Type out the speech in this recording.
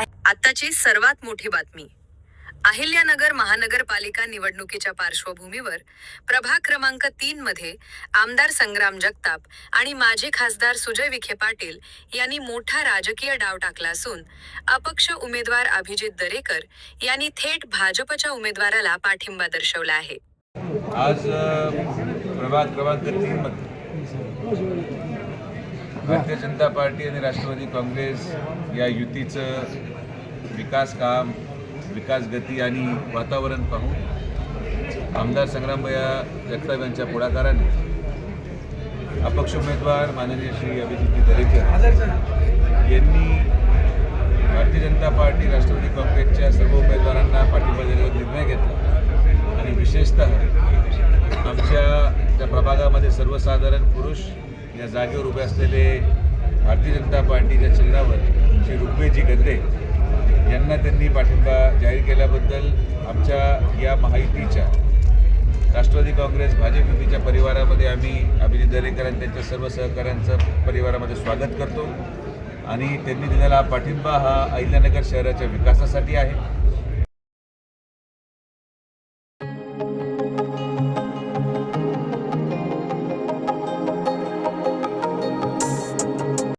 आताची सर्वात मोठी बातमी. अहिल्यानगर महानगरपालिका निवडणुकीच्या पार्श्वभूमीवर प्रभाग क्रमांक तीन मध्ये आमदार संग्राम जगताप आणि माजी खासदार सुजय विखे पाटील यांनी मोठा राजकीय डाव टाकला असून अपक्ष उमेदवार अभिजित दरेकर यांनी थेट भाजपच्या उमेदवाराला पाठिंबा दर्शवला आहे. आज प्रभाग क्रमांक तीनमध्ये भारतीय जनता पार्टी आणि राष्ट्रवादी काँग्रेस या युतीचं विकास काम विकास गती आणि वातावरण पाहून आमदार संग्रामभया जगताप यांच्या पुढाकाराने अपक्ष उमेदवार माननीय श्री अभिजित दरेकर यांनी भारतीय जनता पार्टी राष्ट्रवादी काँग्रेसच्या सर्व उमेदवारांना पाठिंबा देण्याचा निर्णय घेतला. आणि विशेषतः आमच्या त्या प्रभागामध्ये सर्वसाधारण पुरुष या जागेवर उभे असलेले भारतीय जनता पार्टीच्या चिन्हावर श्री रुक्मेजी गद्दे यांना त्यांनी पाठिंबा जाहीर केल्याबद्दल आमच्या या महायुतीच्या राष्ट्रवादी काँग्रेस भाजप युतीच्या परिवारामध्ये आम्ही अभिजित दरेकर आणि त्यांच्या सर्व सहकाऱ्यांचं परिवारामध्ये स्वागत करतो. आणि त्यांनी दिलेला पाठिंबा हा अहिल्यानगर शहराच्या विकासासाठी आहे.